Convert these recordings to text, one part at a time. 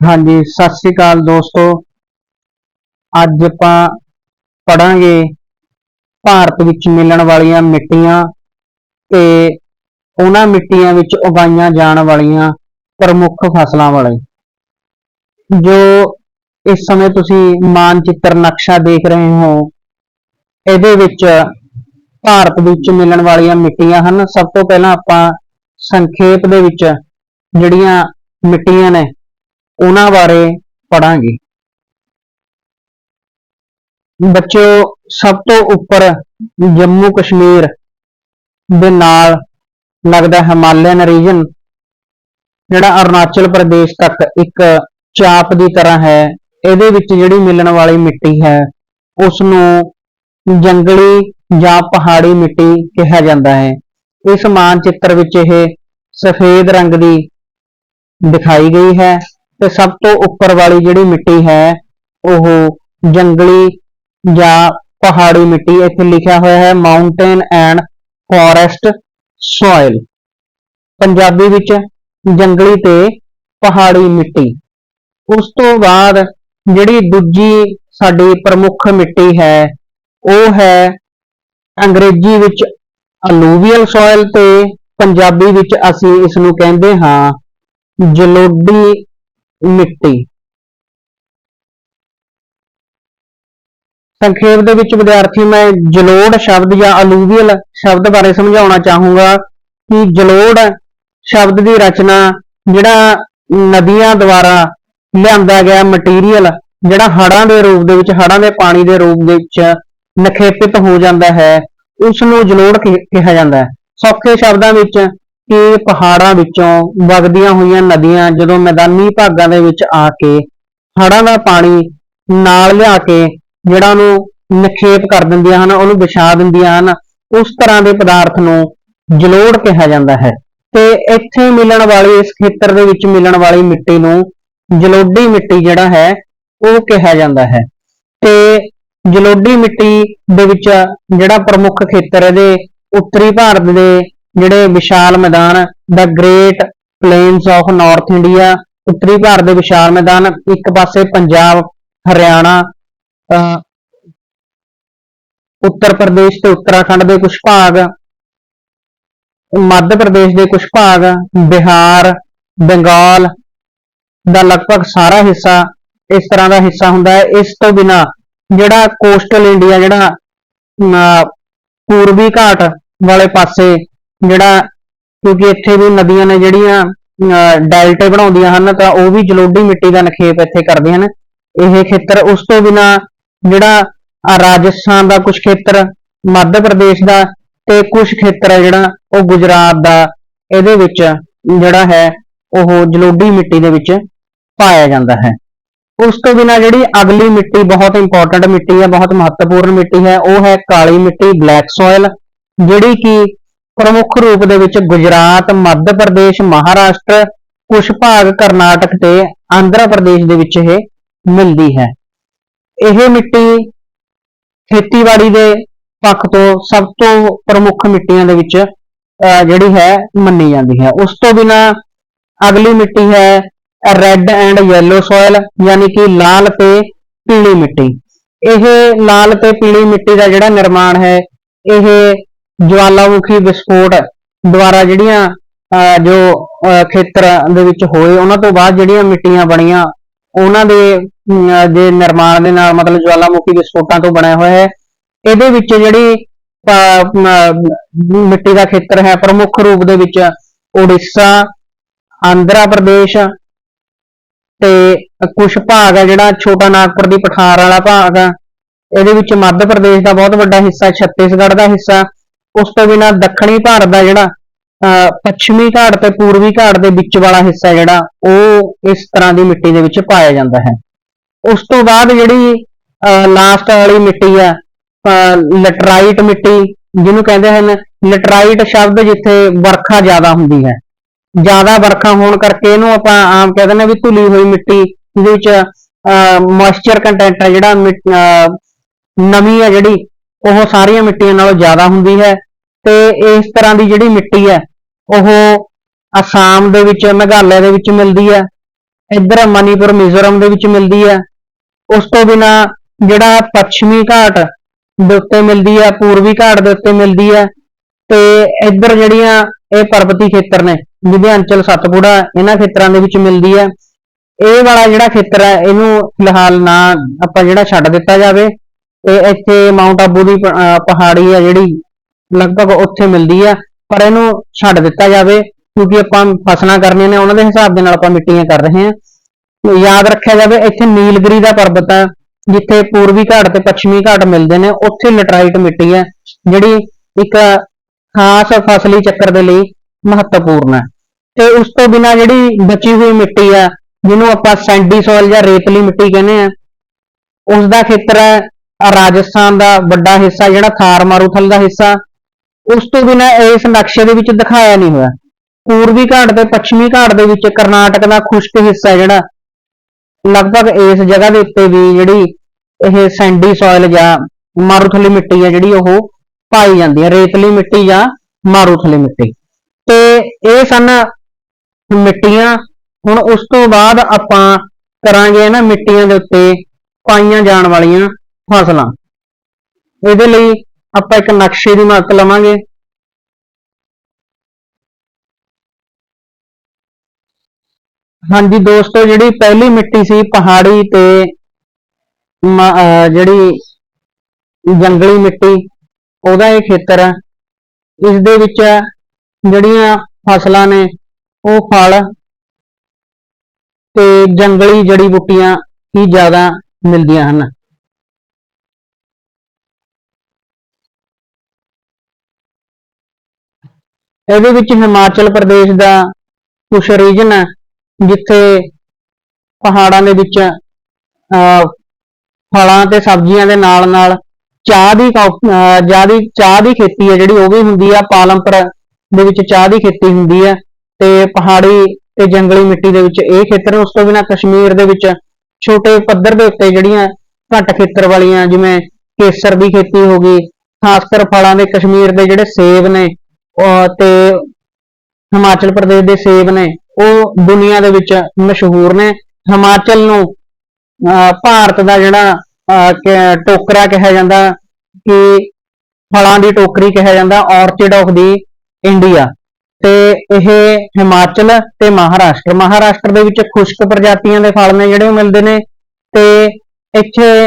ਹਾਂਜੀ, ਸਤਿ ਸ੍ਰੀ ਅਕਾਲ ਦੋਸਤੋ। ਅੱਜ ਆਪਾਂ ਪੜਾਂਗੇ ਭਾਰਤ ਵਿੱਚ ਮਿਲਣ ਵਾਲੀਆਂ ਮਿੱਟੀਆਂ ਤੇ ਉਹਨਾਂ ਮਿੱਟੀਆਂ ਵਿੱਚ ਉਗਾਈਆਂ ਜਾਣ ਵਾਲੀਆਂ ਪ੍ਰਮੁੱਖ ਫਸਲਾਂ ਵਾਲੇ। ਜੋ ਇਸ ਸਮੇਂ ਤੁਸੀਂ ਮਾਨਚਿੱਤਰ ਨਕਸ਼ਾ ਦੇਖ ਰਹੇ ਹੋ, ਇਹਦੇ ਵਿੱਚ ਭਾਰਤ ਵਿੱਚ ਮਿਲਣ ਵਾਲੀਆਂ ਮਿੱਟੀਆਂ ਹਨ। ਸਭ ਤੋਂ ਪਹਿਲਾਂ ਆਪਾਂ ਸੰਖੇਪ ਦੇ ਵਿੱਚ ਜਿਹੜੀਆਂ ਮਿੱਟੀਆਂ ਨੇ ਉਹਨਾਂ ਬਾਰੇ ਪੜਾਂਗੇ ਬੱਚਿਓ, ਸਭ ਤੋਂ ਉੱਪਰ ਜੰਮੂ ਕਸ਼ਮੀਰ ਦੇ ਨਾਲ ਲੱਗਦਾ ਹਿਮਾਲਿਅਨ ਰੀਜਨ ਜਿਹੜਾ ਅਰੁਣਾਚਲ ਪ੍ਰਦੇਸ਼ ਤੱਕ ਇੱਕ ਚਾਪ ਦੀ ਤਰ੍ਹਾਂ ਹੈ, ਇਹਦੇ ਵਿੱਚ ਜਿਹੜੀ ਮਿਲਣ ਵਾਲੀ ਮਿੱਟੀ ਹੈ ਉਸ ਨੂੰ ਜੰਗਲੀ ਜਾਂ ਪਹਾੜੀ ਮਿੱਟੀ ਕਿਹਾ ਜਾਂਦਾ ਹੈ। ਇਸ ਮਾਨਚਿੱਤਰ ਵਿੱਚ ਇਹ ਸਫੇਦ ਰੰਗ ਦੀ ਦਿਖਾਈ ਗਈ ਹੈ। ਤੇ ਸਭ ਤੋਂ ਉੱਪਰ ਵਾਲੀ ਜਿਹੜੀ ਮਿੱਟੀ ਹੈ, ਉਹ ਜੰਗਲੀ ਜਾਂ ਪਹਾੜੀ ਮਿੱਟੀ, ਇੱਥੇ ਲਿਖਿਆ ਹੋਇਆ ਹੈ mountain and forest soil Punjabi ਵਿੱਚ ਜੰਗਲੀ ਤੇ ਪਹਾੜੀ ਮਿੱਟੀ। ਉਸ ਤੋਂ ਬਾਅਦ ਜਿਹੜੀ ਦੂਜੀ ਸਾਡੀ ਪ੍ਰਮੁੱਖ ਮਿੱਟੀ ਹੈ, ਉਹ ਹੈ ਅੰਗਰੇਜ਼ੀ ਵਿੱਚ ਅਲੂਵੀਅਲ ਸੋਇਲ ਤੇ ਪੰਜਾਬੀ ਵਿੱਚ ਅਸੀਂ ਇਸ ਨੂੰ ਕਹਿੰਦੇ ਹਾਂ, ਜਲੋਡੀ ਮਿੱਟੀ। ਸੰਖੇਪ ਦੇ ਵਿੱਚ ਵਿਦਿਆਰਥੀ, ਮੈਂ ਜਲੋੜ ਸ਼ਬਦ ਜਾਂ ਅਲੂਵੀਅਲ ਸ਼ਬਦ ਬਾਰੇ ਸਮਝਾਉਣਾ ਚਾਹੂੰਗਾ ਕਿ ਜਲੋੜ ਸ਼ਬਦ ਦੀ ਰਚਨਾ ਜਿਹੜਾ ਨਦੀਆਂ ਦੁਆਰਾ ਲਿਆਂਦਾ ਗਿਆ ਮਟੀਰੀਅਲ ਜਿਹੜਾ ਹੜਾਂ ਦੇ ਰੂਪ ਦੇ ਵਿੱਚ, ਹੜ੍ਹਾਂ ਦੇ ਪਾਣੀ ਦੇ ਰੂਪ ਦੇ ਵਿੱਚ ਨਿਖੇਪਿਤ ਹੋ ਜਾਂਦਾ ਹੈ ਉਸ ਨੂੰ ਜਲੋੜ ਕਿ- ਕਿਹਾ ਜਾਂਦਾ ਹੈ। ਸੌਖੇ ਸ਼ਬਦਾਂ ਵਿੱਚ ਕਿ ਪਹਾੜਾਂ ਵਿੱਚੋਂ ਵਗਦੀਆਂ ਹੋਈਆਂ ਨਦੀਆਂ ਜਦੋਂ ਮੈਦਾਨੀ ਭਾਗਾਂ ਦੇ ਵਿੱਚ ਆ ਕੇ ਹੜ੍ਹਾਂ ਦਾ ਪਾਣੀ ਨਾਲ ਲਿਆ ਕੇ ਜਿਹੜਾ ਉਹਨੂੰ ਨਿਖੇਪ ਕਰ ਦਿੰਦੀਆਂ ਹਨ, ਉਹਨੂੰ ਵਿਛਾ ਦਿੰਦੀਆਂ ਹਨ, ਉਸ ਤਰ੍ਹਾਂ ਦੇ ਪਦਾਰਥ ਨੂੰ ਜਲੋੜ ਕਿਹਾ ਜਾਂਦਾ ਹੈ। ਤੇ ਇੱਥੇ ਮਿਲਣ ਵਾਲੀ, ਇਸ ਖੇਤਰ ਦੇ ਵਿੱਚ ਮਿਲਣ ਵਾਲੀ ਮਿੱਟੀ ਨੂੰ ਜਲੋਡੀ ਮਿੱਟੀ ਜਿਹੜਾ ਹੈ, ਉਹ ਕਿਹਾ ਜਾਂਦਾ ਹੈ। ਤੇ ਜਲੋਡੀ ਮਿੱਟੀ ਦੇ ਵਿੱਚ ਜਿਹੜਾ ਪ੍ਰਮੁੱਖ ਖੇਤਰ ਇਹਦੇ ਉੱਤਰੀ ਭਾਰਤ ਦੇ ਜਿਹੜੇ ਵਿਸ਼ਾਲ ਮੈਦਾਨ ਦਾ great plains of north India ਉੱਤਰੀ ਭਾਰਤ ਦੇ ਵਿਸ਼ਾਲ ਮੈਦਾਨ ਇੱਕ ਪਾਸੇ ਪੰਜਾਬ ਹਰਿਆਣਾ ਅਹ, ਉੱਤਰ ਪ੍ਰਦੇਸ਼ ਤੇ ਉੱਤਰਾਖੰਡ ਦੇ ਕੁਝ ਭਾਗ ਮੱਧ ਪ੍ਰਦੇਸ਼ ਦੇ ਕੁਝ ਭਾਗ ਬਿਹਾਰ ਬੰਗਾਲ ਦਾ ਲਗਭਗ ਸਾਰਾ ਹਿੱਸਾ ਇਸ ਤਰ੍ਹਾਂ ਦਾ ਹਿੱਸਾ ਹੁੰਦਾ ਹੈ। ਇਸ ਤੋਂ ਬਿਨਾ ਜਿਹੜਾ ਕੋਸਟਲ ਇੰਡੀਆ ਜਿਹੜਾ ਅਮ, ਪੂਰਬੀ ਘਾਟ ਵਾਲੇ ਪਾਸੇ ਜਿਹੜਾ ਕਿਉਂਕਿ ਇੱਥੇ ਵੀ ਨਦੀਆਂ ਨੇ ਜਿਹੜੀਆਂ ਅਮ, ਡੈਲਟੇ ਬਣਾਉਂਦੀਆਂ ਹਨ ਤਾਂ ਉਹ ਵੀ ਜਲੋਡੀ ਮਿੱਟੀ ਦਾ ਨਿਖੇਪ ਇੱਥੇ ਕਰਦੇ ਹਨ। ਇਹ ਖੇਤਰ ਉਸ ਤੋਂ ਬਿਨਾ ਜਿਹੜਾ ਰਾਜਸਥਾਨ ਦਾ ਕੁਝ ਖੇਤਰ ਮੱਧ ਪ੍ਰਦੇਸ਼ ਦਾ ਤੇ ਕੁਝ ਖੇਤਰ ਹੈ ਜਿਹੜਾ ਉਹ ਗੁਜਰਾਤ ਦਾ ਇਹਦੇ ਵਿੱਚ ਜਿਹੜਾ ਹੈ ਉਹ ਜਲੋਡੀ ਮਿੱਟੀ ਦੇ ਵਿੱਚ ਪਾਇਆ ਜਾਂਦਾ ਹੈ। ਉਸ ਤੋਂ ਬਿਨਾ ਜਿਹੜੀ ਅਗਲੀ ਮਿੱਟੀ ਬਹੁਤ ਇੰਪੋਰਟੈਂਟ ਮਿੱਟੀ ਹੈ ਬਹੁਤ ਮਹੱਤਵਪੂਰਨ ਮਿੱਟੀ ਹੈ ਉਹ ਹੈ ਕਾਲੀ ਮਿੱਟੀ ਬਲੈਕ ਸੋਇਲ ਜਿਹੜੀ ਕਿ ਪ੍ਰਮੁੱਖ ਰੂਪ ਦੇ ਵਿੱਚ ਗੁਜਰਾਤ ਮੱਧ ਪ੍ਰਦੇਸ਼ ਮਹਾਰਾਸ਼ਟਰ ਕੁਝ ਭਾਗ ਕਰਨਾਟਕ ਤੇ ਆਂਧਰਾ ਪ੍ਰਦੇਸ਼ ਦੇ ਵਿੱਚ ਇਹ ਮਿਲਦੀ ਹੈ। ਇਹ ਮਿੱਟੀ ਖੇਤੀਬਾੜੀ ਦੇ ਪੱਖ ਤੋਂ ਸਭ ਤੋਂ ਪ੍ਰਮੁੱਖ ਮਿੱਟੀਆਂ ਦੇ ਵਿੱਚ ਅਹ, ਜਿਹੜੀ ਹੈ ਮੰਨੀ ਜਾਂਦੀ ਹੈ। ਉਸ ਤੋਂ ਬਿਨਾ ਅਗਲੀ ਮਿੱਟੀ ਹੈ ਰੈੱਡ ਐਂਡ ਯੈਲੋ ਸੋਇਲ ਯਾਨੀ ਕਿ ਲਾਲ ਤੇ ਪੀਲੀ ਮਿੱਟੀ। ਇਹ ਲਾਲ ਤੇ ਪੀਲੀ ਮਿੱਟੀ ਦਾ ਜਿਹੜਾ ਨਿਰਮਾਣ ਹੈ ਇਹ ਜਵਾਲਾਮੁਖੀ ਵਿਸਫੋਟ ਦੁਆਰਾ ਜਿਹੜੀਆਂ ਜੋ ਖੇਤਰ ਦੇ ਵਿੱਚ ਹੋਏ, ਉਹਨਾਂ ਤੋਂ ਬਾਅਦ ਜਿਹੜੀਆਂ ਮਿੱਟੀਆਂ ਬਣੀਆਂ, ਉਹਨਾਂ ਦੇ ਦੇ ਨਿਰਮਾਣ ਦੇ ਨਾਲ ਮਤਲਬ ਜਵਾਲਾਮੁਖੀ ਵਿਸਫੋਟਾਂ ਤੋਂ ਬਣਿਆ ਹੋਇਆ ਹੈ। ਇਹਦੇ ਵਿੱਚ ਜਿਹੜੀ ਮਿੱਟੀ ਦਾ ਖੇਤਰ ਹੈ, ਪ੍ਰਮੁੱਖ ਰੂਪ ਦੇ ਵਿੱਚ ਉੜੀਸਾ, ਆਂਧਰਾ ਪ੍ਰਦੇਸ਼ ਤੇ ਕੁਝ ਭਾਗ ਹੈ, ਜਿਹੜਾ ਛੋਟਾ ਨਾਗਪੁਰ ਦੀ ਪਠਾਰ ਵਾਲਾ ਭਾਗ ਆ ਇਹਦੇ ਵਿੱਚ ਮੱਧ ਪ੍ਰਦੇਸ਼ ਦਾ ਬਹੁਤ ਵੱਡਾ ਹਿੱਸਾ ਛੱਤੀਸਗੜ੍ਹ ਦਾ ਹਿੱਸਾ। ਉਸ ਤੋਂ ਬਿਨਾਂ ਦੱਖਣੀ ਭਾਰਤ ਦਾ ਜਿਹੜਾ ਅਹ, ਪੱਛਮੀ ਘਾਟ ਤੇ ਪੂਰਬੀ ਘਾਟ ਦੇ ਵਿੱਚ ਵਾਲਾ ਹਿੱਸਾ ਜਿਹੜਾ ਉਹ ਇਸ ਤਰ੍ਹਾਂ ਦੀ ਮਿੱਟੀ ਦੇ ਵਿੱਚ ਪਾਇਆ ਜਾਂਦਾ ਹੈ। ਉਸ ਤੋਂ ਬਾਅਦ ਜਿਹੜੀ ਲਾਸਟ ਵਾਲੀ ਮਿੱਟੀ ਆ ਲਟਰਾਈਟ ਮਿੱਟੀ ਜਿਹਨੂੰ ਕਹਿੰਦੇ ਹਨ ਲਟਰਾਈਟ ਸ਼ਬਦ ਜਿੱਥੇ ਵਰਖਾ ਜ਼ਿਆਦਾ ਹੁੰਦੀ ਹੈ। ਜ਼ਿਆਦਾ ਵਰਖਾ ਹੋਣ ਕਰਕੇ ਇਹਨੂੰ ਆਪਾਂ ਆਮ ਕਹਿ ਦਿੰਦੇ ਹਾਂ ਵੀ ਧੁਲੀ ਹੋਈ ਮਿੱਟੀ ਜਿਹਦੇ ਵਿੱਚ ਮੋਇਸਚਰ ਕੰਟੈਂਟ ਹੈ ਜਿਹੜਾ ਮਿੱਟ- ਅਹ, ਨਮੀ ਹੈ ਜਿਹੜੀ ਉਹ ਸਾਰੀਆਂ ਮਿੱਟੀਆਂ ਨਾਲੋਂ ਜ਼ਿਆਦਾ ਹੁੰਦੀ ਹੈ ਤੇ ਇਸ ਤਰ੍ਹਾਂ ਦੀ ਜਿਹੜੀ ਮਿੱਟੀ ਹੈ, ਉਹ ਅਸਾਮ ਦੇ ਵਿੱਚ, ਮੇਘਾਲਿਆ ਦੇ ਵਿੱਚ ਮਿਲਦੀ ਹੈ, ਇੱਧਰ ਮਨੀਪੁਰ, ਮਿਜ਼ੋਰਮ ਦੇ ਵਿੱਚ ਮਿਲਦੀ ਹੈ, ਉਸ ਤੋਂ ਬਿਨਾ ਜਿਹੜਾ ਪੱਛਮੀ ਘਾਟ ਦੇ ਉੱਤੇ ਮਿਲਦੀ ਹੈ, ਪੂਰਬੀ ਘਾਟ ਦੇ ਉੱਤੇ ਮਿਲਦੀ ਹੈ ਤੇ ਇੱਧਰ ਜਿਹੜੀਆਂ ਇਹ ਪਰਬਤੀ ਖੇਤਰ ਨੇ ਵਿਧਿਆਂਚਲ ਸਤਪੁੜਾ, ਇਹਨਾਂ ਖੇਤਰਾਂ ਦੇ ਵਿੱਚ ਮਿਲਦੀ ਹੈ। ਇਹ ਵਾਲਾ ਜਿਹੜਾ ਖੇਤਰ ਹੈ, ਇਹਨੂੰ ਫਿਲਹਾਲ ਨਾ ਆਪਾਂ ਜਿਹੜਾ ਛੱਡ ਦਿੱਤਾ ਜਾਵੇ। ਤੇ ਇੱਥੇ ਮਾਊਂਟ ਆਬੂ ਦੀ ਪਹਾੜੀ ਆ ਜਿਹੜੀ ਲਗਭਗ ਉੱਥੇ ਮਿਲਦੀ ਹੈ ਪਰ ਇਹਨੂੰ ਛੱਡ ਦਿੱਤਾ ਜਾਵੇ, ਕਿਉਂਕਿ ਆਪਾਂ ਫਸਲਾਂ ਕਰਨੀਆਂ ਨੇ, ਉਹਨਾਂ ਦੇ ਹਿਸਾਬ ਦੇ ਨਾਲ ਆਪਾਂ ਮਿੱਟੀਆਂ ਕਰ ਰਹੇ ਹਾਂ। ਯਾਦ ਰੱਖਿਆ ਜਾਵੇ, ਇੱਥੇ ਨੀਲਗਿਰੀ ਦਾ ਪਰਬਤ ਆ, ਜਿੱਥੇ ਪੂਰਬੀ ਘਾਟ ਤੇ ਪੱਛਮੀ ਘਾਟ ਮਿਲਦੇ ਨੇ, ਉੱਥੇ ਲੈਟਰਾਈਟ ਮਿੱਟੀ ਹੈ ਜਿਹੜੀ ਇੱਕ ਖਾਸ ਫਸਲੀ ਚੱਕਰ ਦੇ ਲਈ ਮਹੱਤਵਪੂਰਨ ਹੈ ਤੇ ਉਸ ਤੋਂ ਬਿਨਾ ਜਿਹੜੀ ਬਚੀ ਹੋਈ ਮਿੱਟੀ ਆ, ਜਿਹਨੂੰ ਆਪਾਂ ਸੈਂਡੀ ਸੋਇਲ ਜਾਂ ਰੇਤਲੀ ਮਿੱਟੀ ਕਹਿੰਦੇ ਆ ਉਸ ਦਾ ਖੇਤਰ ਹੈ ਰਾਜਸਥਾਨ ਦਾ ਵੱਡਾ ਹਿੱਸਾ, ਜਿਹੜਾ ਥਾਰ ਮਾਰੂਥਲ ਦਾ ਹਿੱਸਾ, ਉਸ ਤੋਂ ਬਿਨਾ ਇਸ ਨਕਸ਼ੇ ਦੇ ਵਿੱਚ ਦਿਖਾਇਆ ਨਹੀਂ ਹੋਇਆ। ਪੂਰਬੀ ਘਾਟ ਤੇ ਪੱਛਮੀ ਘਾਟ ਦੇ ਵਿੱਚ ਕਰਨਾਟਕ ਦਾ ਖੁਸ਼ਕ ਹਿੱਸਾ ਜਿਹੜਾ, ਲਗਭਗ ਇਸ ਜਗ੍ਹਾ ਦੇ ਉੱਤੇ ਵੀ ਜਿਹੜੀ ਇਹ ਸੈਂਡੀ ਸੋਇਲ ਜਾਂ ਮਾਰੂਥਲੀ ਮਿੱਟੀ ਹੈ ਜਿਹੜੀ ਉਹ ਪਾਈ ਜਾਂਦੀ ਹੈ, ਰੇਤਲੀ ਮਿੱਟੀ ਜਾਂ ਮਾਰੂਥਲੀ ਮਿੱਟੀ। ਤੇ ਇਹ ਸਨ ਮਿੱਟੀਆਂ। ਹੁਣ ਉਸ ਤੋਂ ਬਾਅਦ ਆਪਾਂ ਕਰਾਂਗੇ ਨਾ ਮਿੱਟੀਆਂ ਦੇ ਉੱਤੇ ਪਾਈਆਂ ਜਾਣ ਵਾਲੀਆਂ। ਫਸਲਾਂ। ਇਹਦੇ ਲਈ ਆਪਾਂ ਇੱਕ ਨਕਸ਼ੇ ਦੀ ਮਦਦ ਲਵਾਂਗੇ। ਹਾਂਜੀ ਦੋਸਤੋ, ਜਿਹੜੀ ਪਹਿਲੀ ਮਿੱਟੀ ਸੀ ਪਹਾੜੀ ਤੇ ਜਿਹੜੀ ਜੰਗਲੀ ਮਿੱਟੀ, ਉਹਦਾ ਇਹ ਖੇਤਰ ਹੈ ਇਸ ਦੇ ਵਿੱਚ ਜਿਹੜੀਆਂ ਫਸਲਾਂ ਨੇ, ਉਹ ਫਲ ਤੇ ਜੰਗਲੀ ਜੜੀ ਬੂਟੀਆਂ ਹੀ ਜ਼ਿਆਦਾ ਮਿਲਦੀਆਂ ਹਨ। ਇਹਦੇ ਵਿੱਚ ਹਿਮਾਚਲ ਪ੍ਰਦੇਸ਼ ਦਾ ਕੁਝ ਰੀਜਨ ਹੈ, ਜਿੱਥੇ ਪਹਾੜਾਂ ਦੇ ਵਿੱਚ, ਅਹ, ਫਲਾਂ ਤੇ ਸਬਜ਼ੀਆਂ ਦੇ ਨਾਲ ਨਾਲ ਚਾਹ ਦੀ ਕੌਫ- ਅਹ ਜ਼ਿਆਦੀ ਚਾਹ ਦੀ ਖੇਤੀ ਹੈ ਜਿਹੜੀ ਉਹ ਵੀ ਹੁੰਦੀ ਆ, ਪਾਲਮਪੁਰ ਦੇ ਵਿੱਚ ਚਾਹ ਦੀ ਖੇਤੀ ਹੁੰਦੀ ਹੈ ਤੇ ਪਹਾੜੀ ਤੇ ਜੰਗਲੀ ਮਿੱਟੀ ਦੇ ਵਿੱਚ ਇਹ ਖੇਤਰ, ਉਸ ਤੋਂ ਬਿਨਾਂ ਕਸ਼ਮੀਰ ਦੇ ਵਿੱਚ ਛੋਟੇ ਪੱਧਰ ਦੇ ਉੱਤੇ ਜਿਹੜੀਆਂ ਘੱਟ ਖੇਤਰ ਵਾਲੀਆਂ ਜਿਵੇਂ ਕੇਸਰ ਦੀ ਖੇਤੀ ਹੋ ਗਈ ਖਾਸ ਕਰ ਫਲਾਂ ਦੇ ਕਸ਼ਮੀਰ ਦੇ ਜਿਹੜੇ ਸੇਬ ਨੇ ਤੇ ਹਿਮਾਚਲ ਪ੍ਰਦੇਸ਼ ਦੇ ਸੇਬ ਨੇ, ਉਹ ਦੁਨੀਆ ਦੇ ਵਿੱਚ ਮਸ਼ਹੂਰ ਨੇ। ਹਿਮਾਚਲ ਨੂੰ ਭਾਰਤ ਦਾ ਜਿਹੜਾ ਟੋਕਰਾ ਕਿਹਾ ਜਾਂਦਾ, ਕਿ ਫਲਾਂ ਦੀ ਟੋਕਰੀ ਕਿਹਾ ਜਾਂਦਾ ਔਰਚਿਡ ਆਫ ਦੀ ਇੰਡੀਆ ਤੇ ਇਹ ਹਿਮਾਚਲ ਤੇ ਮਹਾਰਾਸ਼ਟਰ ਮਹਾਰਾਸ਼ਟਰ ਦੇ ਵਿੱਚ ਖੁਸ਼ਕ ਪ੍ਰਜਾਤੀਆਂ ਦੇ ਫਲ ਨੇ ਜਿਹੜੇ ਉਹ ਮਿਲਦੇ ਨੇ। ਤੇ ਇੱਥੇ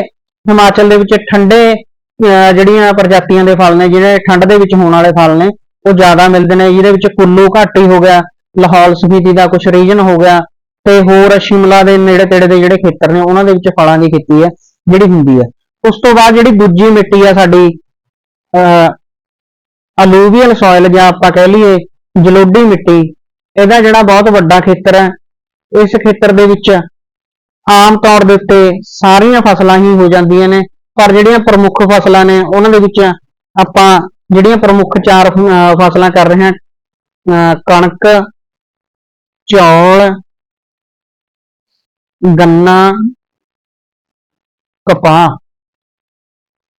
ਹਿਮਾਚਲ ਦੇ ਵਿੱਚ ਠੰਡੇ, ਅਹ, ਜਿਹੜੀਆਂ ਪ੍ਰਜਾਤੀਆਂ ਦੇ ਫਲ ਨੇ, ਜਿਹੜੇ ਠੰਡ ਦੇ ਵਿੱਚ ਹੋਣ ਵਾਲੇ ਫਲ ਨੇ ਉਹ ਜ਼ਿਆਦਾ ਮਿਲਦੇ ਨੇ, ਜਿਹਦੇ ਵਿੱਚ ਕੁੱਲੂ ਘਾਟੀ ਹੋ ਗਿਆ, ਲਾਹੌਲ ਸਪੀਤੀ ਦਾ ਕੁਝ ਰੀਜਨ ਹੋ ਗਿਆ, ਤੇ ਹੋਰ ਸ਼ਿਮਲਾ ਦੇ ਨੇੜੇ ਤੇੜੇ ਦੇ ਜਿਹੜੇ ਖੇਤਰ ਨੇ, ਉਹਨਾਂ ਦੇ ਵਿੱਚ ਫਲਾਂ ਦੀ ਖੇਤੀ ਹੈ, ਜਿਹੜੀ ਹੁੰਦੀ ਹੈ। ਉਸ ਤੋਂ ਬਾਅਦ ਜਿਹੜੀ ਦੂਜੀ ਮਿੱਟੀ ਆ ਸਾਡੀ ਅਲੂਵੀਅਲ ਸੋਇਲ ਜਾਂ ਆਪਾਂ ਕਹਿ ਲਈਏ ਜਲੋਡੀ ਮਿੱਟੀ, ਇਹਦਾ ਜਿਹੜਾ ਬਹੁਤ ਵੱਡਾ ਖੇਤਰ ਹੈ, ਇਸ ਖੇਤਰ ਦੇ ਵਿੱਚ ਆਮ ਤੌਰ ਦੇ ਉੱਤੇ ਸਾਰੀਆਂ ਫਸਲਾਂ ਹੀ ਹੋ ਜਾਂਦੀਆਂ ਨੇ, ਪਰ ਜਿਹੜੀਆਂ ਪ੍ਰਮੁੱਖ ਫਸਲਾਂ ਨੇ, ਉਹਨਾਂ ਦੇ ਵਿੱਚ ਆਪਾਂ ਜਿਹੜੀਆਂ ਪ੍ਰਮੁੱਖ ਚਾਰ ਫਸਲਾਂ ਕਰ ਰਹੇ ਹਾਂ, ਅਹ, ਕਣਕ, ਚੌਲ, ਗੰਨਾ, ਕਪਾਹ।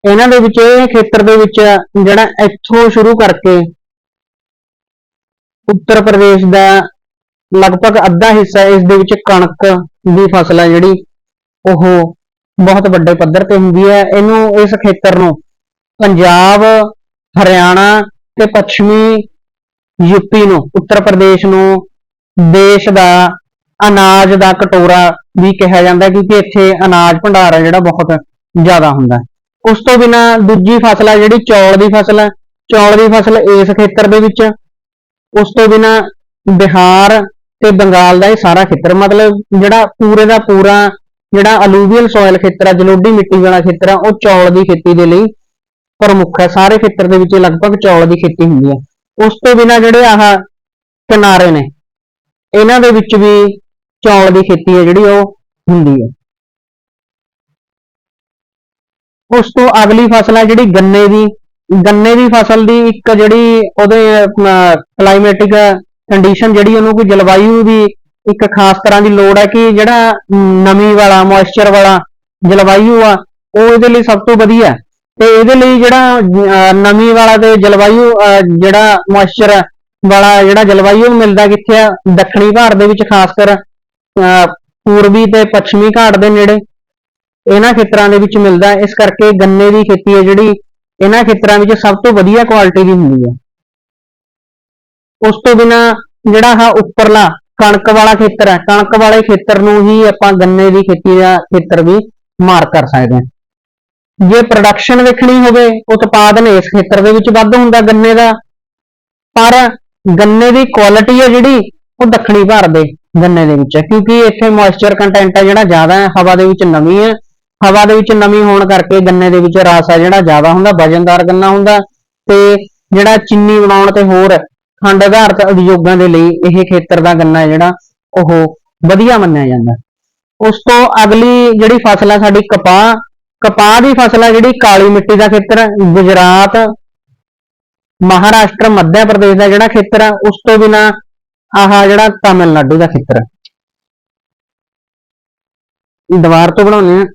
ਇਹਨਾਂ ਦੇ ਵਿੱਚ, ਇਹ ਖੇਤਰ ਦੇ ਵਿੱਚ ਜਿਹੜਾ ਇੱਥੋਂ ਸ਼ੁਰੂ ਕਰਕੇ ਉੱਤਰ ਪ੍ਰਦੇਸ਼ ਦਾ ਲਗਭਗ ਅੱਧਾ ਹਿੱਸਾ ਇਸ ਦੇ ਵਿੱਚ ਕਣਕ ਦੀ ਫਸਲ ਹੈ ਜਿਹੜੀ, ਉਹ ਬਹੁਤ ਵੱਡੇ ਪੱਧਰ ਤੇ ਹੁੰਦੀ ਹੈ। ਇਹਨੂੰ ਇਸ ਖੇਤਰ ਨੂੰ ਪੰਜਾਬ ਹਰਿਆਣਾ ਤੇ ਪੱਛਮੀ ਯੂਪੀ ਨੂੰ, ਉੱਤਰ ਪ੍ਰਦੇਸ਼ ਨੂੰ, ਦੇਸ਼ ਦਾ ਅਨਾਜ ਦਾ ਕਟੋਰਾ ਵੀ ਕਿਹਾ ਜਾਂਦਾ ਕਿਉਂਕਿ ਇੱਥੇ ਅਨਾਜ ਭੰਡਾਰ ਹੈ ਜਿਹੜਾ ਬਹੁਤ ਜ਼ਿਆਦਾ ਹੁੰਦਾ ਉਸ ਤੋਂ ਬਿਨਾ ਦੂਜੀ ਫਸਲ ਹੈ ਜਿਹੜੀ ਚੌਲ ਦੀ ਫਸਲ ਹੈ। ਚੌਲ ਦੀ ਫਸਲ ਇਸ ਖੇਤਰ ਦੇ ਵਿੱਚ। ਉਸ ਤੋਂ ਬਿਨਾ ਬਿਹਾਰ ਤੇ ਬੰਗਾਲ ਦਾ ਇਹ ਸਾਰਾ ਖੇਤਰ, ਮਤਲਬ ਜਿਹੜਾ ਪੂਰੇ ਦਾ ਪੂਰਾ ਜਿਹੜਾ ਅਲੂਵੀਅਲ ਸੋਇਲ ਖੇਤਰ ਹੈ, ਜਲੋਡੀ ਮਿੱਟੀ ਵਾਲਾ ਖੇਤਰ ਹੈ, ਉਹ ਚੌਲ ਦੀ ਖੇਤੀ ਦੇ ਲਈ ਪ੍ਰਮੁੱਖ ਹੈ ਸਾਰੇ ਖੇਤਰ ਦੇ ਵਿੱਚ ਲਗਭਗ ਚੌਲ ਦੀ ਖੇਤੀ ਹੁੰਦੀ ਹੈ। ਉਸ ਤੋਂ ਬਿਨਾ ਜਿਹੜੇ ਆਹ ਕਿਨਾਰੇ ਨੇ ਇਹਨਾਂ ਦੇ ਵਿੱਚ ਵੀ ਚੌਲ ਦੀ ਖੇਤੀ ਹੈ ਜਿਹੜੀ ਉਹ ਹੁੰਦੀ ਹੈ। ਉਸ ਤੋਂ ਅਗਲੀ ਫਸਲ ਹੈ ਜਿਹੜੀ ਗੰਨੇ ਦੀ। ਗੰਨੇ ਦੀ ਫਸਲ ਦੀ ਇੱਕ ਜਿਹੜੀ ਉਹਦੇ ਕਲਾਈਮੈਟਿਕ ਕੰਡੀਸ਼ਨ ਜਿਹੜੀ ਉਹਨੂੰ ਕੋਈ ਜਲਵਾਯੂ ਦੀ ਇੱਕ ਖਾਸ ਤਰ੍ਹਾਂ ਦੀ ਲੋੜ ਹੈ ਕਿ ਜਿਹੜਾ ਅਮ, ਨਮੀ ਵਾਲਾ ਮੋਇਸਚਰ ਵਾਲਾ ਜਲਵਾਯੂ ਆ ਉਹ ਇਹਦੇ ਲਈ ਸਭ ਤੋਂ ਵਧੀਆ ਤੇ ਇਹਦੇ ਲਈ ਜਿਹੜਾ ਅਹ, ਨਮੀ ਵਾਲਾ ਤੇ ਜਲਵਾਯੂ ਜਿਹੜਾ ਮੋਇਸਚਰ ਵਾਲਾ ਜਿਹੜਾ ਜਲਵਾਯੂ ਮਿਲਦਾ ਕਿੱਥੇ ਆ? ਦੱਖਣੀ ਭਾਰਤ ਦੇ ਵਿੱਚ ਖਾਸ ਕਰ ਪੂਰਬੀ ਤੇ ਪੱਛਮੀ ਘਾਟ ਦੇ ਨੇੜੇ। ਇਹਨਾਂ ਖੇਤਰਾਂ ਦੇ ਵਿੱਚ ਮਿਲਦਾ। ਇਸ ਕਰਕੇ ਗੰਨੇ ਦੀ ਖੇਤੀ ਹੈ ਜਿਹੜੀ ਇਹਨਾਂ ਖੇਤਰਾਂ ਵਿੱਚ ਸਭ ਤੋਂ ਵਧੀਆ ਕੁਆਲਿਟੀ ਦੀ ਹੁੰਦੀ ਹੈ। ਉਸ ਤੋਂ ਬਿਨਾ ਜਿਹੜਾ ਹੈ ਉੱਪਰਲਾ ਕਣਕ ਵਾਲਾ ਖੇਤਰ ਹੈ ਕਣਕ ਵਾਲੇ ਖੇਤਰ ਨੂੰ ਹੀ ਆਪਾਂ ਗੰਨੇ ਦੀ ਖੇਤੀ ਦਾ ਖੇਤਰ ਵੀ ਮਾਰ ਕਰ ਸਕਦੇ ਹਾਂ। ਜੇ ਪ੍ਰੋਡਕਸ਼ਨ ਵੇਖਣੀ ਹੋਵੇ, ਉਤਪਾਦਨ ਇਸ ਖੇਤਰ ਦੇ ਵਿੱਚ ਵੱਧ ਹੁੰਦਾ ਗੰਨੇ ਦਾ। ਪਰ ਗੰਨੇ ਦੀ ਕੁਆਲਿਟੀ ਹੈ ਜਿਹੜੀ, ਉਹ ਦੱਖਣੀ ਭਾਰਤ ਦੇ ਗੰਨੇ ਦੇ ਵਿੱਚ ਹੈ। ਕਿਉਂਕਿ ਇੱਥੇ ਮੋਇਸਚਰ ਕੰਟੈਂਟ ਹੈ ਜਿਹੜਾ ਜ਼ਿਆਦਾ ਹੈ, ਹਵਾ ਦੇ ਵਿੱਚ ਨਮੀ ਹੈ। ਹਵਾ ਦੇ ਵਿੱਚ ਨਮੀ ਹੋਣ ਕਰਕੇ ਗੰਨੇ ਦੇ ਵਿੱਚ ਰਸ ਹੈ ਜਿਹੜਾ ਜ਼ਿਆਦਾ ਹੁੰਦਾ, ਵਜਨਦਾਰ ਗੰਨਾ ਹੁੰਦਾ। ਤੇ ਜਿਹੜਾ ਚੀਨੀ ਬਣਾਉਣ ਤੇ ਹੋਰ ਖੰਡ ਆਧਾਰਿਤ ਉਦਯੋਗਾਂ ਦੇ ਲਈ ਇਹ ਖੇਤਰ ਦਾ ਗੰਨਾ ਜਿਹੜਾ, ਉਹ ਵਧੀਆ ਮੰਨਿਆ ਜਾਂਦਾ। ਉਸ ਤੋਂ ਅਗਲੀ ਜਿਹੜੀ ਫਸਲ ਹੈ ਸਾਡੀ ਕਪਾਹ। ਕਪਾਹ ਦੀ ਫਸਲ ਹੈ ਜਿਹੜੀ ਕਾਲੀ ਮਿੱਟੀ ਦਾ ਖੇਤਰ ਗੁਜਰਾਤ, ਮਹਾਰਾਸ਼ਟਰ ਮੱਧ ਪ੍ਰਦੇਸ਼ ਦਾ ਜਿਹੜਾ ਖੇਤਰ ਆ, ਉਸ ਤੋਂ ਬਿਨਾ ਆਹ ਜਿਹੜਾ ਤਾਮਿਲਨਾਡੂ ਦਾ ਖੇਤਰ ਹੈ ਦੀਵਾਰ ਤੋਂ ਬਣਾਉਣੇ ਆ।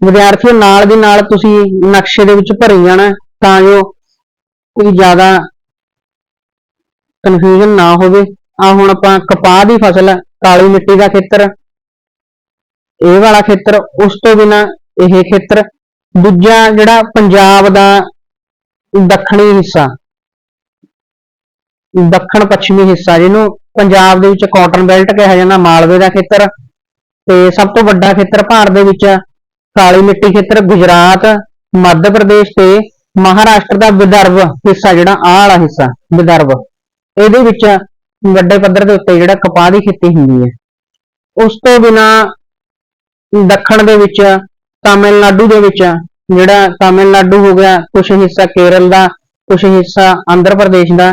ਵਿਦਿਆਰਥੀਓ, ਨਾਲ ਦੀ ਨਾਲ ਤੁਸੀਂ ਨਕਸ਼ੇ ਦੇ ਵਿੱਚ ਭਰੀ ਜਾਣਾ, ਤਾਂ ਜੋ ਕੋਈ ਜ਼ਿਆਦਾ ਕਨਫਿਊਜ਼ਨ ਨਾ ਹੋਵੇ। ਆ ਹੁਣ ਆਪਾਂ ਕਪਾਹ ਦੀ ਫਸਲ ਕਾਲੀ ਮਿੱਟੀ ਦਾ ਖੇਤਰ ਇਹ ਵਾਲਾ ਖੇਤਰ, ਉਸ ਤੋਂ ਬਿਨਾ ਇਹ ਖੇਤਰ ਦੂਜਾ ਜਿਹੜਾ ਪੰਜਾਬ ਦਾ ਦੱਖਣੀ ਹਿੱਸਾ, ਦੱਖਣ ਪੱਛਮੀ ਹਿੱਸਾ, ਜਿਹਨੂੰ ਪੰਜਾਬ ਦੇ ਵਿੱਚ ਕਾਟਨ ਬੈਲਟ ਕਿਹਾ ਜਾਂਦਾ, ਮਾਲਵੇ ਦਾ ਖੇਤਰ ਤੇ ਸਭ ਤੋਂ ਵੱਡਾ ਖੇਤਰ ਭਾਰਤ ਦੇ ਵਿੱਚ ਕਾਲੀ ਮਿੱਟੀ ਖੇਤਰ, ਗੁਜਰਾਤ, ਮੱਧ ਪ੍ਰਦੇਸ਼ ਤੇ ਮਹਾਰਾਸ਼ਟਰ ਦਾ ਵਿਦਰਭ ਹਿੱਸਾ, ਜਿਹੜਾ ਆਹ ਵਾਲਾ ਹਿੱਸਾ, ਵਿਦਰਭ। ਇਹਦੇ ਵਿੱਚ ਵੱਡੇ ਪੱਧਰ ਦੇ ਉੱਤੇ ਜਿਹੜਾ ਕਪਾਹ ਦੀ ਖੇਤੀ ਹੁੰਦੀ ਹੈ। ਉਸ ਤੋਂ ਬਿਨਾ ਦੱਖਣ ਦੇ ਵਿੱਚ, ਤਾਮਿਲਨਾਡੂ ਦੇ ਵਿੱਚ, ਜਿਹੜਾ ਤਾਮਿਲਨਾਡੂ ਹੋ ਗਿਆ ਕੁਝ ਹਿੱਸਾ ਕੇਰਲ ਦਾ ਕੁਝ ਹਿੱਸਾ ਆਂਧਰਾ ਪ੍ਰਦੇਸ਼ ਦਾ,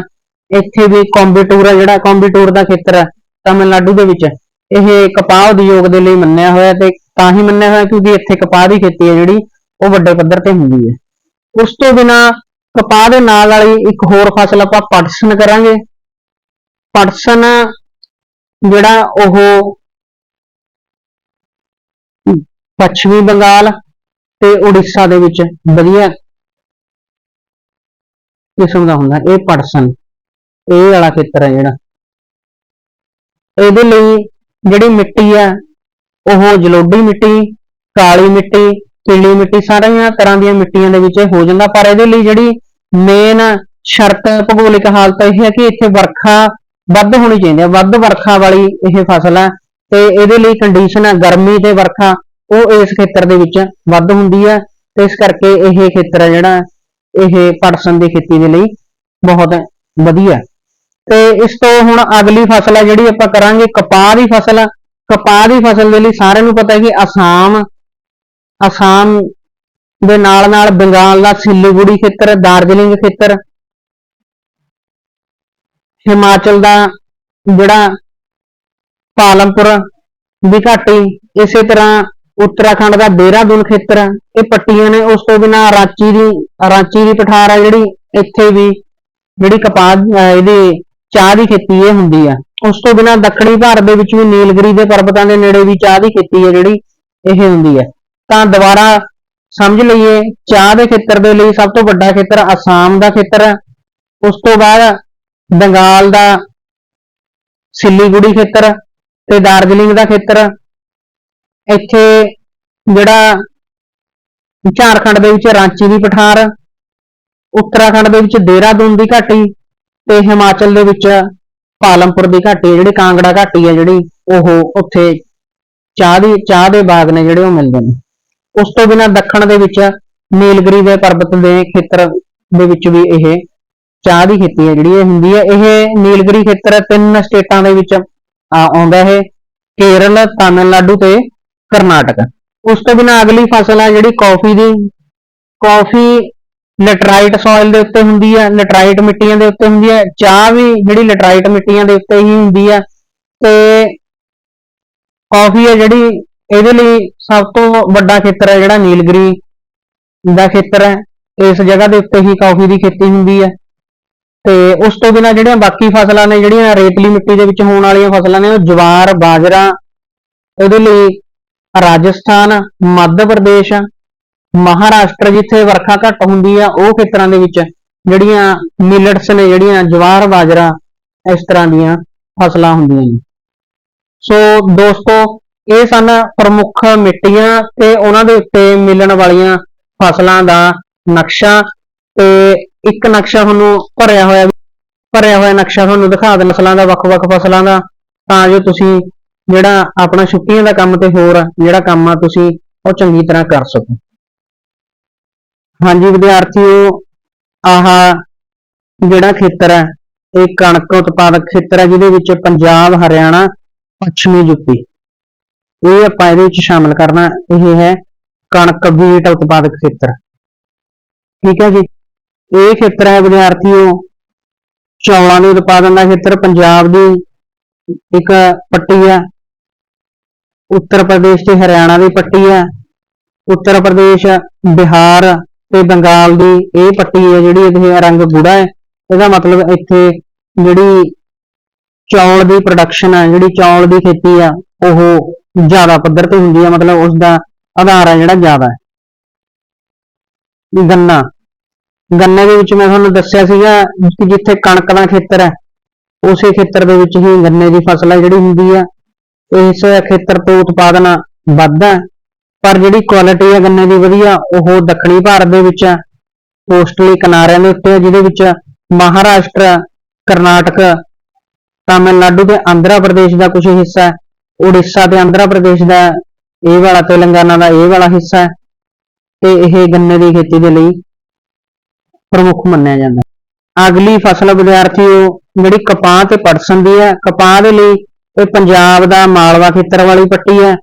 ਇੱਥੇ ਵੀ ਕੰਬੀਟੂਰ ਹੈ ਜਿਹੜਾ ਕੰਬੀਟੂਰ ਦਾ ਖੇਤਰ ਹੈ ਤਾਮਿਲਨਾਡੂ ਦੇ ਵਿੱਚ। ਇਹ ਕਪਾਹ ਉਦਯੋਗ ਦੇ ਲਈ ਮੰਨਿਆ ਹੋਇਆ ਤੇ ਤਾਂ ਹੀ ਮੰਨਿਆ ਹੋਇਆ ਕਿਉਂਕਿ ਇੱਥੇ ਕਪਾਹ ਦੀ ਖੇਤੀ ਹੈ ਜਿਹੜੀ, ਉਹ ਵੱਡੇ ਪੱਧਰ ਤੇ ਹੁੰਦੀ ਹੈ। ਉਸ ਤੋਂ ਬਿਨਾ ਕਪਾਹ ਦੇ ਨਾਲ ਵਾਲੀ ਇੱਕ ਹੋਰ ਫਸਲ ਆਪਾਂ ਪਟਸਨ ਕਰਾਂਗੇ। ਪਟਸਨ ਜਿਹੜਾ ਉਹ ਪੱਛਮੀ ਬੰਗਾਲ ਤੇ ਉੜੀਸਾ ਦੇ ਵਿੱਚ ਵਧੀਆ ਕਿਸਮ ਦਾ ਹੁੰਦਾ, ਇਹ ਪਟਸਨ ਇਹ ਵਾਲਾ ਖੇਤਰ ਹੈ ਜਿਹੜਾ। ਇਹਦੇ ਲਈ ਜਿਹੜੀ ਮਿੱਟੀ ਹੈ ਉਹ ਜਲੋਡੀ ਮਿੱਟੀ, ਕਾਲੀ ਮਿੱਟੀ, ਪੀਲੀ ਮਿੱਟੀ, ਸਾਰੀਆਂ ਤਰ੍ਹਾਂ ਦੀਆਂ ਮਿੱਟੀਆਂ ਦੇ ਵਿੱਚ ਇਹ ਹੋ ਜਾਂਦਾ। ਪਰ ਇਹਦੇ ਲਈ ਜਿਹੜੀ ਮੇਨ ਸ਼ਰਤ, ਭੂਗੋਲਿਕ ਹਾਲਤ ਇਹ ਹੈ ਕਿ ਇੱਥੇ ਵਰਖਾ ਵੱਧ ਹੋਣੀ ਚਾਹੀਦੀ ਹੈ ਵੱਧ ਵਰਖਾ ਵਾਲੀ ਇਹ ਫਸਲ ਹੈ ਤੇ ਇਹਦੇ ਲਈ ਕੰਡੀਸ਼ਨ ਹੈ ਗਰਮੀ ਤੇ ਵਰਖਾ। ਉਹ ਇਸ ਖੇਤਰ ਦੇ ਵਿੱਚ ਵੱਧ ਹੁੰਦੀ ਹੈ ਤੇ ਇਸ ਕਰਕੇ ਇਹ ਖੇਤਰ ਹੈ ਜਿਹੜਾ ਇਹ ਪਟਸਨ ਦੀ ਖੇਤੀ ਦੇ ਲਈ ਬਹੁਤ ਵਧੀਆ। ਤੇ ਇਸ ਤੋਂ ਹੁਣ ਅਗਲੀ ਫਸਲ ਹੈ ਜਿਹੜੀ ਆਪਾਂ ਕਰਾਂਗੇ ਕਪਾਹ ਦੀ ਫਸਲ। ਕਪਾਹ ਦੀ ਫਸਲ ਦੇ ਲਈ ਸਾਰਿਆਂ ਨੂੰ ਪਤਾ ਹੈ ਕਿ ਅਸਾਮ ਅਸਾਮ ਦੇ ਨਾਲ ਨਾਲ ਬੰਗਾਲ ਦਾ ਸਿਲੀਗੁੜੀ ਖੇਤਰ, ਦਾਰਜਲਿੰਗ ਖੇਤਰ, ਹਿਮਾਚਲ ਦਾ ਜਿਹੜਾ ਪਾਲਮਪੁਰ ਦੀ ਘਾਟੀ, ਇਸੇ ਤਰ੍ਹਾਂ ਉੱਤਰਾਖੰਡ ਦਾ ਦੇਹਰਾਦੂਨ ਖੇਤਰ ਇਹ ਪੱਟੀਆਂ ਨੇ, ਉਸ ਤੋਂ ਬਿਨਾਂ ਰਾਂਚੀ ਦੀ ਰਾਂਚੀ ਦੀ ਪਠਾਰ ਆ ਜਿਹੜੀ, ਇੱਥੇ ਵੀ ਜਿਹੜੀ ਕਪਾਹ ਇਹਦੀ ਚਾਹ ਦੀ ਖੇਤੀ ਇਹ ਹੁੰਦੀ ਆ। ਉਸ ਤੋਂ ਬਿਨਾਂ ਦੱਖਣੀ ਭਾਰਤ ਦੇ ਵਿੱਚ ਵੀ ਨੀਲਗਿਰੀ ਦੇ ਪਰਬਤਾਂ ਦੇ ਨੇੜੇ ਵੀ ਚਾਹ ਦੀ ਖੇਤੀ ਹੈ ਜਿਹੜੀ, ਇਹ ਹੁੰਦੀ ਹੈ ਤਾਂ ਦੁਬਾਰਾ ਸਮਝ ਲਈਏ, ਚਾਹ ਦੇ ਖੇਤਰ ਦੇ ਲਈ ਸਭ ਤੋਂ ਵੱਡਾ ਖੇਤਰ ਅਸਾਮ ਦਾ ਖੇਤਰ ਹੈ ਉਸ ਤੋਂ ਬਾਅਦ ਬੰਗਾਲ ਦਾ ਸਿੱਲੀਗੁੜੀ ਖੇਤਰ ਤੇ ਦਾਰਜਲਿੰਗ ਦਾ ਖੇਤਰ ਇੱਥੇ ਜਿਹੜਾ ਝਾਰਖੰਡ ਦੇ ਵਿੱਚ ਰਾਂਚੀ ਦੀ ਪਠਾਰ, ਉੱਤਰਾਖੰਡ ਦੇ ਵਿੱਚ ਦੇਹਰਾਦੂਨ ਦੀ ਘਾਟੀ ਤੇ ਹਿਮਾਚਲ ਦੇ ਵਿੱਚ ਪਾਲਮਪੁਰ ਦੀ ਘਾਟੀ, ਜਿਹੜੀ ਕਾਂਗੜਾ ਘਾਟੀ ਹੈ ਜਿਹੜੀ, ਉਹ ਉੱਥੇ ਚਾਹ ਦੀ, ਚਾਹ ਦੇ ਬਾਗ ਨੇ ਜਿਹੜੇ ਉਹ ਮਿਲਦੇ ਨੇ। ਉਸ ਤੋਂ ਬਿਨਾਂ ਦੱਖਣ ਦੇ ਵਿੱਚ ਨੀਲਗਿਰੀ ਦੇ ਪਰਬਤ ਦੇ ਖੇਤਰ ਦੇ ਵਿੱਚ ਵੀ ਇਹ ਚਾਹ ਦੀ ਖੇਤੀ ਹੈ ਜਿਹੜੀ ਇਹ ਹੁੰਦੀ ਹੈ। ਇਹ ਨੀਲਗਿਰੀ ਖੇਤਰ ਤਿੰਨ ਸਟੇਟਾਂ ਦੇ ਵਿੱਚ ਆਉਂਦਾ ਹੈ। ਕੇਰਲ, ਤਾਮਿਲਨਾਡੂ ਤੇ ਕਰਨਾਟਕ। ਉਸ ਤੋਂ ਬਿਨਾਂ ਅਗਲੀ ਫਸਲ ਹੈ ਜਿਹੜੀ ਕਾਫੀ ਦੀ। ਕਾਫੀ ਲੈਟਰਾਈਟ ਸੋਇਲ ਦੇ ਉੱਤੇ ਹੁੰਦੀ ਹੈ ਲੈਟਰਾਈਟ ਮਿੱਟੀਆਂ ਦੇ ਉੱਤੇ ਹੁੰਦੀ ਹੈ ਚਾਹ ਵੀ ਜਿਹੜੀ ਲੈਟਰਾਈਟ ਮਿੱਟੀਆਂ ਦੇ ਉੱਤੇ ਹੀ ਹੁੰਦੀ ਹੈ ਤੇ ਕਾਫੀ ਹੈ ਜਿਹੜੀ ਇਹਦੇ ਲਈ ਸਭ ਤੋਂ ਵੱਡਾ ਖੇਤਰ ਹੈ ਜਿਹੜਾ ਨੀਲਗਿਰੀ ਦਾ ਖੇਤਰ ਹੈ ਇਸ ਜਗ੍ਹਾ ਦੇ ਉੱਤੇ ਹੀ ਕਾਫੀ ਦੀ ਖੇਤੀ ਹੁੰਦੀ ਹੈ ਤੇ ਉਸ ਤੋਂ ਬਿਨਾਂ ਜਿਹੜੀਆਂ ਬਾਕੀ ਫਸਲਾਂ ਨੇ, ਜਿਹੜੀਆਂ ਰੇਤਲੀ ਮਿੱਟੀ ਦੇ ਵਿੱਚ ਹੋਣ ਵਾਲੀਆਂ ਫਸਲਾਂ ਨੇ, ਉਹ ਜਵਾਰ, ਬਾਜਰਾ ਇਹਦੇ ਲਈ ਰਾਜਸਥਾਨ, ਮੱਧ ਪ੍ਰਦੇਸ਼, ਮਹਾਰਾਸ਼ਟਰ ਜਿੱਥੇ ਵਰਖਾ ਘੱਟ ਹੁੰਦੀ ਆ, ਉਹ ਖੇਤਰਾਂ ਦੇ ਵਿੱਚ ਜਿਹੜੀਆਂ ਮਿਲਟਸ ਨੇ, ਜਿਹੜੀਆਂ ਜਵਾਰ ਬਾਜਰਾ ਇਸ ਤਰ੍ਹਾਂ ਦੀਆਂ ਫਸਲਾਂ ਹੁੰਦੀਆਂ ਨੇ? ਸੋ ਦੋਸਤੋ, ਇਹ ਸਨ ਪ੍ਰਮੁੱਖ ਮਿੱਟੀਆਂ ਤੇ ਉਹਨਾਂ ਦੇ ਉੱਤੇ ਮਿਲਣ ਵਾਲੀਆਂ ਫਸਲਾਂ ਦਾ ਨਕਸ਼ਾ ਤੇ ਇੱਕ ਨਕਸ਼ਾ ਤੁਹਾਨੂੰ ਭਰਿਆ ਹੋਇਆ ਭਰਿਆ ਹੋਇਆ ਨਕਸ਼ਾ ਤੁਹਾਨੂੰ ਦਿਖਾ ਦਿੰਦਾ, ਫਸਲਾਂ ਦਾ, ਵੱਖ-ਵੱਖ ਫਸਲਾਂ ਦਾ। ਤਾਂ ਜੋ ਤੁਸੀਂ ਜਿਹੜਾ ਆਪਣਾ ਛੁੱਟੀਆਂ ਦਾ ਕੰਮ ਤੇ ਹੋਰ ਜਿਹੜਾ ਕੰਮ ਆ ਤੁਸੀਂ ਉਹ ਚੰਗੀ ਤਰ੍ਹਾਂ ਕਰ ਸਕੋ। ਹਾਂਜੀ ਵਿਦਿਆਰਥੀਓ, ਆਹ ਜਿਹੜਾ ਖੇਤਰ ਹੈ ਇਹ ਕਣਕ ਉਤਪਾਦਕ ਖੇਤਰ ਹੈ ਜਿਹਦੇ ਵਿੱਚ ਪੰਜਾਬ, ਹਰਿਆਣਾ, ਪੱਛਮੀ ਯੂਪੀ। ਇਹ ਆਪਾਂ ਇਹਦੇ ਵਿੱਚ ਸ਼ਾਮਲ ਕਰਨਾ, ਇਹ ਹੈ ਕਣਕ ਬੀਟ ਉਤਪਾਦਕ ਖੇਤਰ। ਠੀਕ ਹੈ ਜੀ? ਇਹ ਖੇਤਰ ਹੈ ਵਿਦਿਆਰਥੀਓ, ਚੌਲਾਂ ਦੇ ਉਤਪਾਦਨ ਦਾ ਖੇਤਰ, ਪੰਜਾਬ ਦੀ ਇੱਕ ਪੱਟੀ ਹੈ ਉੱਤਰ ਪ੍ਰਦੇਸ਼ ਤੇ ਹਰਿਆਣਾ ਦੀ ਪੱਟੀ ਹੈ। ਉੱਤਰ ਪ੍ਰਦੇਸ਼, ਬਿਹਾਰ ਤੇ ਬੰਗਾਲ ਦੀ ਇਹ ਪੱਟੀ ਹੈ ਜਿਹੜੀ ਇਹਦੇ ਰੰਗ ਗੂੜਾ ਹੈ। ਇਹਦਾ ਮਤਲਬ ਇੱਥੇ ਜਿਹੜੀ ਚੌਲ ਦੀ ਪ੍ਰੋਡਕਸ਼ਨ ਹੈ ਜਿਹੜੀ ਚੌਲ ਦੀ ਖੇਤੀ ਆ, ਉਹ ਜ਼ਿਆਦਾ ਪੱਧਰ ਤੇ ਹੁੰਦੀ ਹੈ ਮਤਲਬ ਉਸ ਦਾ ਆਧਾਰ ਹੈ ਜਿਹੜਾ ਜ਼ਿਆਦਾ ਹੈ। ਗੰਨਾ। ਗੰਨੇ ਦੇ ਵਿੱਚ ਮੈਂ ਤੁਹਾਨੂੰ ਦੱਸਿਆ ਸੀਗਾ ਕਿ ਜਿੱਥੇ ਕਣਕ ਦਾ ਖੇਤਰ ਹੈ, ਉਸੇ ਖੇਤਰ ਦੇ ਵਿੱਚ ਹੀ ਗੰਨੇ ਦੀ ਫਸਲ ਹੈ ਜਿਹੜੀ ਹੁੰਦੀ ਆ। ਇਸ ਖੇਤਰ ਤੋਂ ਉਤਪਾਦਨ ਵੱਧਦਾ ਪਰ ਜਿਹੜੀ ਕੁਆਲਿਟੀ ਹੈ ਗੰਨੇ ਦੀ ਵਧੀਆ, ਉਹ ਦੱਖਣੀ ਭਾਰਤ ਦੇ ਵਿੱਚ ਹੈ ਕੋਸਟਲੀ ਕਿਨਾਰਿਆਂ ਦੇ ਉੱਤੇ ਜਿਹਦੇ ਵਿੱਚ ਮਹਾਰਾਸ਼ਟਰ, ਕਰਨਾਟਕ, ਤਾਮਿਲਨਾਡੂ ਤੇ ਆਂਧਰਾ ਪ੍ਰਦੇਸ਼ ਦਾ ਕੁਝ ਹਿੱਸਾ ਹੈ, ਉੜੀਸਾ ਤੇ ਆਂਧਰਾ ਪ੍ਰਦੇਸ਼ ਦਾ ਇਹ ਵਾਲਾ, ਤੇਲੰਗਾਨਾ ਦਾ ਇਹ ਵਾਲਾ ਹਿੱਸਾ ਹੈ, ਤੇ ਇਹ ਗੰਨੇ ਦੀ ਖੇਤੀ ਦੇ ਲਈ ਪ੍ਰਮੁੱਖ ਮੰਨਿਆ ਜਾਂਦਾ ਅਗਲੀ ਫਸਲ ਵਿਦਿਆਰਥੀਓ, ਜਿਹੜੀ ਕਪਾਹ ਤੇ ਪਟਸਨ ਦੀ ਹੈ, ਕਪਾਹ ਦੇ ਲਈ ਇਹ ਪੰਜਾਬ ਦਾ ਮਾਲਵਾ ਖੇਤਰ ਵਾਲੀ ਪੱਟੀ ਹੈ।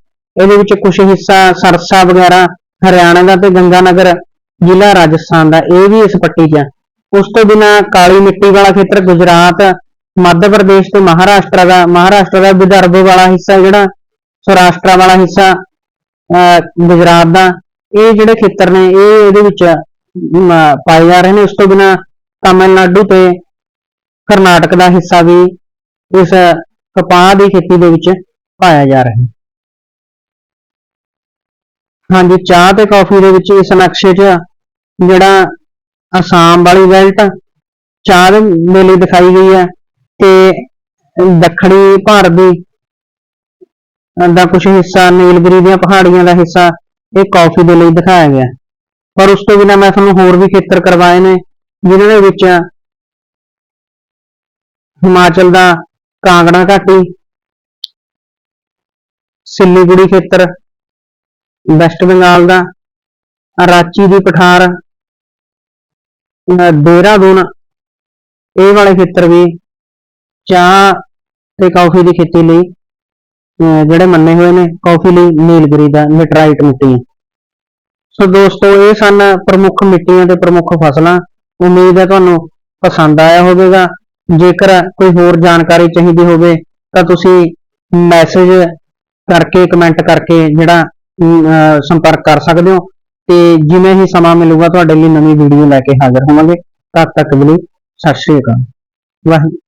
ਇਹਦੇ ਵਿੱਚ ਕੁਝ ਹਿੱਸਾ ਸਰਸਾ ਵਗੈਰਾ, ਹਰਿਆਣਾ ਦਾ ਤੇ ਗੰਗਾਨਗਰ, ਜ਼ਿਲ੍ਹਾ ਰਾਜਸਥਾਨ ਦਾ, ਇਹ ਵੀ ਇਸ ਪੱਟੀ 'ਚ ਹੈ। ਉਸ ਤੋਂ ਬਿਨਾ ਕਾਲੀ ਮਿੱਟੀ ਵਾਲਾ ਖੇਤਰ ਗੁਜਰਾਤ, ਮੱਧ ਪ੍ਰਦੇਸ਼ ਤੇ ਮਹਾਰਾਸ਼ਟਰ ਦਾ ਮਹਾਰਾਸ਼ਟਰ ਦਾ ਵਿਦਰਭ ਵਾਲਾ ਹਿੱਸਾ ਜਿਹੜਾ, ਸੌਰਾਸ਼ਟਰ ਵਾਲਾ ਹਿੱਸਾ, ਅਹ, ਗੁਜਰਾਤ ਦਾ। ਇਹ ਜਿਹੜੇ ਖੇਤਰ ਨੇ, ਇਹ ਇਹਦੇ ਵਿੱਚ ਪਾਏ ਜਾ ਰਹੇ ਨੇ। ਉਸ ਤੋਂ ਬਿਨਾ ਤਾਮਿਲਨਾਡੂ ਤੇ ਕਰਨਾਟਕ ਦਾ ਹਿੱਸਾ ਵੀ ਇਸ ਕਪਾਹ ਦੀ ਖੇਤੀ ਦੇ ਵਿੱਚ ਪਾਇਆ ਜਾ ਰਿਹਾ। ਹੈ ਹਾਂਜੀ, ਚਾਹ ਤੇ ਕਾਫੀ ਦੇ ਵਿੱਚ ਇਸ ਨਕਸ਼ੇ 'ਚ ਜਿਹੜਾ ਅਸਾਮ ਵਾਲੀ ਬੈਲਟ ਚਾਹ ਦੇ ਮੇਲੇ ਦਿਖਾਈ ਗਈ ਹੈ ਤੇ ਦੱਖਣੀ ਭਾਰਤ ਦੀ ਦਾ ਕੁਝ ਹਿੱਸਾ, ਨੀਲਗਿਰੀ ਦੀਆਂ ਪਹਾੜੀਆਂ ਦਾ ਹਿੱਸਾ ਇਹ ਕਾਫੀ ਦੇ ਲਈ ਦਿਖਾਇਆ ਗਿਆ। ਪਰ ਉਸ ਤੋਂ ਬਿਨਾਂ ਮੈਂ ਤੁਹਾਨੂੰ ਹੋਰ ਵੀ ਖੇਤਰ ਕਰਵਾਏ ਨੇ, ਜਿਨ੍ਹਾਂ ਦੇ ਵਿੱਚ ਹਿਮਾਚਲ ਦਾ ਕਾਂਗੜਾ ਘਾਟੀ, ਸਿੱਲੀਗੁੜੀ ਖੇਤਰ, ਵੈਸਟ ਬੰਗਾਲ ਦਾ, ਰਾਂਚੀ ਦੀ ਪਠਾਰ ਦੇਹਰਾਦੂਨ, ਇਹ ਵਾਲੇ ਖੇਤਰ ਵੀ ਚਾਹ ਤੇ ਕਾਫੀ ਦੀ ਖੇਤੀ ਲਈ, ਅਹ ਜਿਹੜੇ ਮੰਨੇ ਹੋਏ ਨੇ, ਕਾਫੀ ਲਈ ਨੀਲਗਿਰੀ ਦਾ ਲੈਟਰਾਈਟ ਮਿੱਟੀ। ਸੋ ਦੋਸਤੋ, ਇਹ ਸਨ ਪ੍ਰਮੁੱਖ ਮਿੱਟੀਆਂ ਤੇ ਪ੍ਰਮੁੱਖ ਫਸਲਾਂ। ਉਮੀਦ ਹੈ ਤੁਹਾਨੂੰ ਪਸੰਦ ਆਇਆ ਹੋਵੇਗਾ। ਜੇਕਰ ਕੋਈ ਹੋਰ ਜਾਣਕਾਰੀ ਚਾਹੀਦੀ ਹੋਵੇ, ਤਾਂ ਤੁਸੀਂ ਮੈਸੇਜ ਕਰਕੇ ਕਮੈਂਟ ਕਰਕੇ ਜਿਹੜਾ ਸੰਪਰਕ ਕਰ ਸਕਦੇ ਹੋ। ਤੇ ਜਿਵੇਂ ਹੀ ਸਮਾਂ ਮਿਲੂਗਾ, ਤੁਹਾਡੇ ਲਈ ਨਵੀਂ ਵੀਡੀਓ ਲੈ ਕੇ ਹਾਜ਼ਰ ਹੋਵਾਂਗੇ। ਤਦ ਤੱਕ ਲਈ ਸਤਿ ਸ਼੍ਰੀ ਅਕਾਲ। ਵਾਹਿਗੁਰੂ।